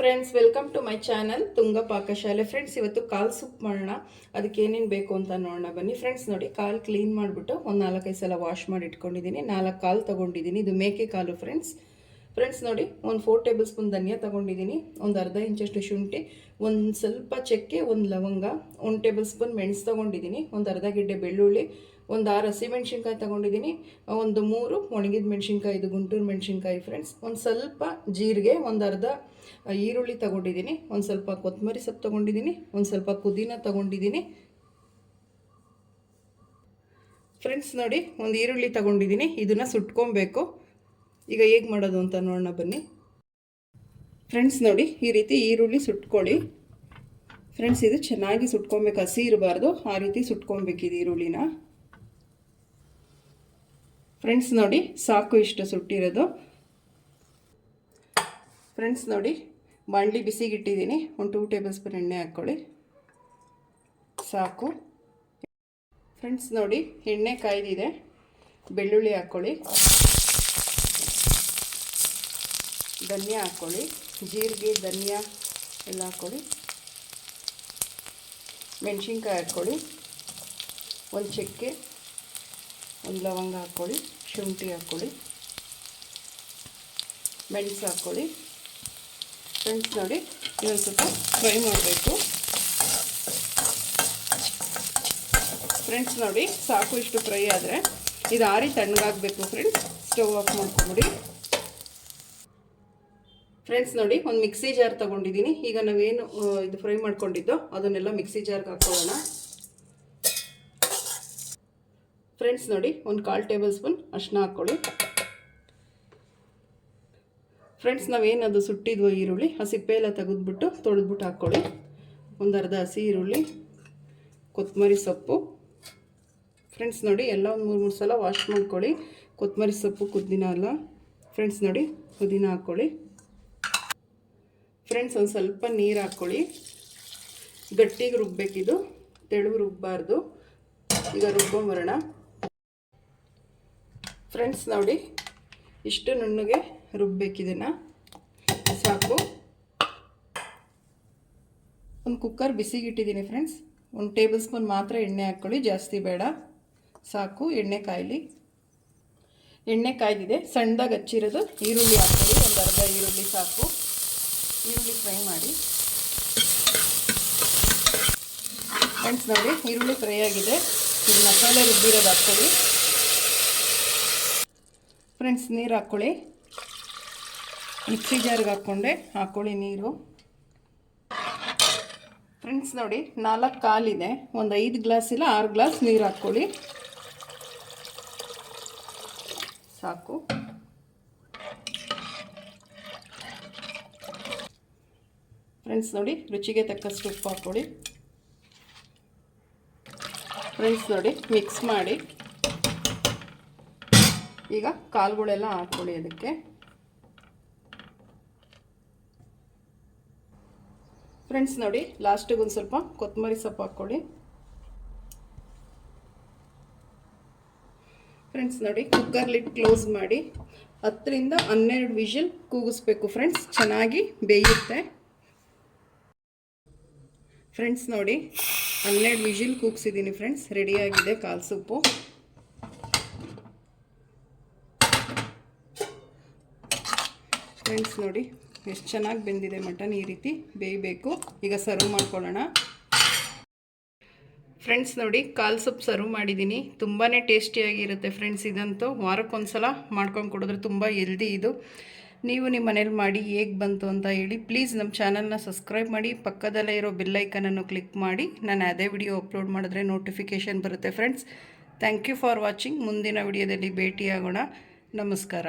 Friends welcome to my channel Tunga ಪಾಕಶಾಲೆ friends ಇವತ್ತು ಕಾಲ್ soup ಮಾಡೋಣ. ಅದಕ್ಕೆ ಏನೇನು ಬೇಕು ಅಂತ ನೋಡೋಣ. ಬನ್ನಿ ಫ್ರೆಂಡ್ಸ್ ನೋಡಿ, ಕಾಲು ಕ್ಲೀನ್ ಮಾಡಿಬಿಟ್ಟು ಒಂದು ನಾಲ್ಕೈದು ಸಲ ವಾಶ್ ಮಾಡಿ ಇಟ್ಕೊಂಡಿದ್ದೀನಿ. ನಾಲ್ಕು ಕಾಲು ತೊಗೊಂಡಿದ್ದೀನಿ. ಇದು ಮೇಕೆ ಕಾಲು ಫ್ರೆಂಡ್ಸ್ ಫ್ರೆಂಡ್ಸ್ ನೋಡಿ, ಒಂದು ಫೋರ್ ಟೇಬಲ್ ಸ್ಪೂನ್ ಧನಿಯಾ ತೊಗೊಂಡಿದ್ದೀನಿ ಒಂದು ಅರ್ಧ ಇಂಚಷ್ಟು ಶುಂಠಿ, ಒಂದು ಸ್ವಲ್ಪ ಚಕ್ಕೆ, ಒಂದು ಲವಂಗ, ಒಂದು ಟೇಬಲ್ ಸ್ಪೂನ್ ಮೆಣಸು ತೊಗೊಂಡಿದ್ದೀನಿ ಒಂದು ಅರ್ಧ ಗಿಡ್ಡೆ ಬೆಳ್ಳುಳ್ಳಿ, ಒಂದು ಆರು ಹಸಿಮೆಣ್ಸಿನ್ಕಾಯಿ ತೊಗೊಂಡಿದ್ದೀನಿ ಒಂದು ಮೂರು ಒಣಗಿದ ಮೆಣಸಿನ್ಕಾಯಿ, ಇದು ಗುಂಟೂರು ಮೆಣಸಿನ್ಕಾಯಿ ಫ್ರೆಂಡ್ಸ್ ಒಂದು ಸ್ವಲ್ಪ ಜೀರಿಗೆ, ಒಂದು ಅರ್ಧ ಈರುಳ್ಳಿ ತೊಗೊಂಡಿದ್ದೀನಿ ಒಂದು ಸ್ವಲ್ಪ ಕೊತ್ತಂಬರಿ ಸೊಪ್ಪು ತೊಗೊಂಡಿದ್ದೀನಿ ಒಂದು ಸ್ವಲ್ಪ ಪುದೀನ ತೊಗೊಂಡಿದ್ದೀನಿ ಫ್ರೆಂಡ್ಸ್ ನೋಡಿ, ಒಂದು ಈರುಳ್ಳಿ ತೊಗೊಂಡಿದ್ದೀನಿ ಇದನ್ನು ಸುಟ್ಕೊಬೇಕು. ಈಗ ಹೇಗೆ ಮಾಡೋದು ಅಂತ ನೋಡೋಣ ಬನ್ನಿ. ಫ್ರೆಂಡ್ಸ್ ನೋಡಿ, ಈ ರೀತಿ ಈರುಳ್ಳಿ ಸುಟ್ಕೊಳ್ಳಿ. ಫ್ರೆಂಡ್ಸ್ ಇದು ಚೆನ್ನಾಗಿ ಸುಟ್ಕೊಬೇಕು. ಹಸಿ ಇರಬಾರ್ದು. ಆ ರೀತಿ ಸುಟ್ಕೊಬೇಕಿದೆ ಈರುಳ್ಳಿನ. ಫ್ರೆಂಡ್ಸ್ ನೋಡಿ, ಸಾಕು ಇಷ್ಟು ಸುಟ್ಟಿರೋದು. ಫ್ರೆಂಡ್ಸ್ ನೋಡಿ, ಬಾಣಲಿ ಬಿಸಿಗಿಟ್ಟಿದ್ದೀನಿ ಒಂದು ಟೂ ಟೇಬಲ್ ಸ್ಪೂನ್ ಎಣ್ಣೆ ಹಾಕ್ಕೊಳ್ಳಿ. ಸಾಕು. ಫ್ರೆಂಡ್ಸ್ ನೋಡಿ, ಎಣ್ಣೆ ಕಾಯ್ದಿದೆ. ಬೆಳ್ಳುಳ್ಳಿ ಹಾಕ್ಕೊಳ್ಳಿ. ಧನಿಯಾ ಹಾಕ್ಕೊಳ್ಳಿ ಜೀರಿಗೆ, ಧನಿಯಾ ಎಲ್ಲ ಹಾಕ್ಕೊಳ್ಳಿ ಮೆಣಸಿನ್ಕಾಯಿ ಹಾಕ್ಕೊಳ್ಳಿ ಒಂದು ಚಕ್ಕೆ, ಒಂದು ಲವಂಗ ಹಾಕ್ಕೊಳ್ಳಿ ಶುಂಠಿ ಹಾಕ್ಕೊಳ್ಳಿ ಮೆಣಸು ಹಾಕ್ಕೊಳ್ಳಿ ಫ್ರೆಂಡ್ಸ್ ನೋಡಿ ಇದೊಂದು ಸ್ವಲ್ಪ ಫ್ರೈ ಮಾಡಬೇಕು. ಫ್ರೆಂಡ್ಸ್ ನೋಡಿ, ಸಾಕು ಇಷ್ಟು ಫ್ರೈ ಆದರೆ ಇದು ಆರಿ ತಣ್ಣಗಾಗಬೇಕು ಫ್ರೆಂಡ್ಸ್. ಸ್ಟವ್ ಆಫ್ ಮಾಡ್ಕೊಂಬಿಡಿ. ಫ್ರೆಂಡ್ಸ್ ನೋಡಿ, ಒಂದು ಮಿಕ್ಸಿ ಜಾರ್ ತೊಗೊಂಡಿದ್ದೀನಿ ಈಗ ನಾವೇನು ಇದು ಫ್ರೈ ಮಾಡ್ಕೊಂಡಿದ್ದೋ, ಅದನ್ನೆಲ್ಲ ಮಿಕ್ಸಿ ಜಾರ್ಗೆ ಹಾಕೋಣ. ಫ್ರೆಂಡ್ಸ್ ನೋಡಿ, ಒಂದು ಕಾಲು ಟೇಬಲ್ ಸ್ಪೂನ್ ಅರ್ಶಿನ ಹಾಕ್ಕೊಳ್ಳಿ ಫ್ರೆಂಡ್ಸ್ ನಾವೇನದು ಸುಟ್ಟಿದ್ವು ಈರುಳ್ಳಿ, ಆ ಸಿಪ್ಪೆ ಎಲ್ಲ ತೆಗೆದ್ಬಿಟ್ಟು ತೊಳೆದ್ಬಿಟ್ಟು ಹಾಕ್ಕೊಳ್ಳಿ ಒಂದು ಅರ್ಧ ಹಸಿ ಈರುಳ್ಳಿ ಕೊತ್ತಂಬರಿ ಸೊಪ್ಪು. ಫ್ರೆಂಡ್ಸ್ ನೋಡಿ, ಎಲ್ಲ ಒಂದು ಮೂರು ಮೂರು ಸಲ ವಾಶ್ ಮಾಡ್ಕೊಳ್ಳಿ. ಕೊತ್ತಂಬರಿ ಸೊಪ್ಪು ಕುದ್ದಿನ ಅಲ್ಲ. ಫ್ರೆಂಡ್ಸ್ ನೋಡಿ, ಪುದೀನ ಹಾಕ್ಕೊಳ್ಳಿ ಫ್ರೆಂಡ್ಸ್, ಒಂದು ಸ್ವಲ್ಪ ನೀರು ಹಾಕ್ಕೊಳ್ಳಿ ಗಟ್ಟಿಗೆ ರುಬ್ಬೇಕಿದು ತೆಳು ರುಬ್ಬಾರ್ದು. ಈಗ ರುಬ್ಬೋಣ ಫ್ರೆಂಡ್ಸ್, ನೋಡಿ, ಇಷ್ಟು ನುಣ್ಣಗೆ ರುಬ್ಬೇಕಿದನ್ನು ಸಾಕು. ಒಂದು ಕುಕ್ಕರ್ ಬಿಸಿಗಿಟ್ಟಿದ್ದೀನಿ ಫ್ರೆಂಡ್ಸ್. ಒಂದು ಟೇಬಲ್ ಸ್ಪೂನ್ ಮಾತ್ರ ಎಣ್ಣೆ ಹಾಕ್ಕೊಳ್ಳಿ ಜಾಸ್ತಿ ಬೇಡ. ಸಾಕು, ಎಣ್ಣೆ ಕಾಯಲಿ. ಎಣ್ಣೆ ಕಾಯ್ದಿದೆ. ಸಣ್ಣದಾಗಿ ಹಚ್ಚಿರೋದು ಈರುಳ್ಳಿ ಹಾಕ್ಕೊಳ್ಳಿ ಒಂದು ಅರ್ಧ ಈರುಳ್ಳಿ ಸಾಕು. ಈರುಳ್ಳಿ ಫ್ರೈ ಮಾಡಿ. ಫ್ರೆಂಡ್ಸ್ ನೋಡಿ, ಈರುಳ್ಳಿ ಫ್ರೈ ಆಗಿದೆ. ಇದು ಮಸಾಲೆ ರುಬ್ಬಿರೋದು ಹಾಕ್ಕೊಳ್ಳಿ. ಫ್ರೆಂಡ್ಸ್ ನೀರು ಹಾಕ್ಕೊಳ್ಳಿ. ಮಿಕ್ಸಿ ಜಾರ್ಗೆ ಹಾಕ್ಕೊಂಡೆ. ಹಾಕ್ಕೊಳ್ಳಿ ನೀರು. ಫ್ರೆಂಡ್ಸ್ ನೋಡಿ, ನಾಲ್ಕು ಕಾಲಿದೆ. ಒಂದು ಐದು ಗ್ಲಾಸ್ ಇಲ್ಲ, ಆರು ಗ್ಲಾಸ್ ನೀರು ಹಾಕ್ಕೊಳ್ಳಿ. ಸಾಕು. ಫ್ರೆಂಡ್ಸ್ ನೋಡಿ, ರುಚಿಗೆ ತಕ್ಕಷ್ಟು ಉಪ್ಪು ಹಾಕ್ಕೊಳ್ಳಿ. ಫ್ರೆಂಡ್ಸ್ ನೋಡಿ ಮಿಕ್ಸ್ ಮಾಡಿ. ಈಗ ಕಾಳುಗಳೆಲ್ಲ ಹಾಕ್ಕೊಳ್ಳಿ ಅದಕ್ಕೆ. ಫ್ರೆಂಡ್ಸ್ ನೋಡಿ, ಲಾಸ್ಟಿಗೆ ಒಂದು ಸ್ವಲ್ಪ ಕೊತ್ತಂಬರಿ ಸೊಪ್ಪು ಹಾಕ್ಕೊಳ್ಳಿ. ಫ್ರೆಂಡ್ಸ್ ನೋಡಿ ಕುಕ್ಕರ್ ಲಿಡ್ ಕ್ಲೋಸ್ ಮಾಡಿ. ಹತ್ತರಿಂದ ಹನ್ನೆರಡು ವಿಷಲ್ ಕೂಗಿಸ್ಬೇಕು ಫ್ರೆಂಡ್ಸ್, ಚೆನ್ನಾಗಿ ಬೇಯುತ್ತೆ. ಫ್ರೆಂಡ್ಸ್ ನೋಡಿ. ಹನ್ನೆರಡು ವಿಜಿಲ್ ಕೂಗ್ಸಿದ್ದೀನಿ ಫ್ರೆಂಡ್ಸ್ ರೆಡಿಯಾಗಿದೆ ಕಾಲು ಸೊಪ್ಪು. ಫ್ರೆಂಡ್ಸ್ ನೋಡಿ. ಎಷ್ಟು ಚೆನ್ನಾಗಿ ಬೆಂದಿದೆ ಮಟನ್ ಈ ರೀತಿ. ಬೇಯಬೇಕು. ಈಗ ಸರ್ವ್ ಮಾಡ್ಕೊಳ್ಳೋಣ. ಫ್ರೆಂಡ್ಸ್ ನೋಡಿ. ಕಾಲು ಸೊಪ್ಪು ಸರ್ವ್ ಮಾಡಿದ್ದೀನಿ. ತುಂಬಾ ಟೇಸ್ಟಿಯಾಗಿರುತ್ತೆ ಫ್ರೆಂಡ್ಸ್ ಇದಂತೂ. ವಾರಕ್ಕೊಂದ್ಸಲ ಮಾಡ್ಕೊಂಡು ಕೊಡಿದ್ರೆ ತುಂಬ ಹೆಲ್ದಿ ಇದು. ನೀವು ನಿಮ್ಮ ಮನೇಲಿ ಮಾಡಿ ಹೇಗೆ ಬಂತು ಅಂತ ಹೇಳಿ ಪ್ಲೀಸ್ ನಮ್ಮ ಚಾನಲ್ನ ಸಬ್ಸ್ಕ್ರೈಬ್ ಮಾಡಿ, ಪಕ್ಕದಲ್ಲೇ ಇರೋ ಬೆಲ್ಲೈಕನನ್ನು ಕ್ಲಿಕ್ ಮಾಡಿ. ನಾನು ಅದೇ ವಿಡಿಯೋ ಅಪ್ಲೋಡ್ ಮಾಡಿದ್ರೆ ನೋಟಿಫಿಕೇಷನ್ ಬರುತ್ತೆ friends thank you for watching ಮುಂದಿನ ವಿಡಿಯೋದಲ್ಲಿ ಭೇಟಿಯಾಗೋಣ. ನಮಸ್ಕಾರ.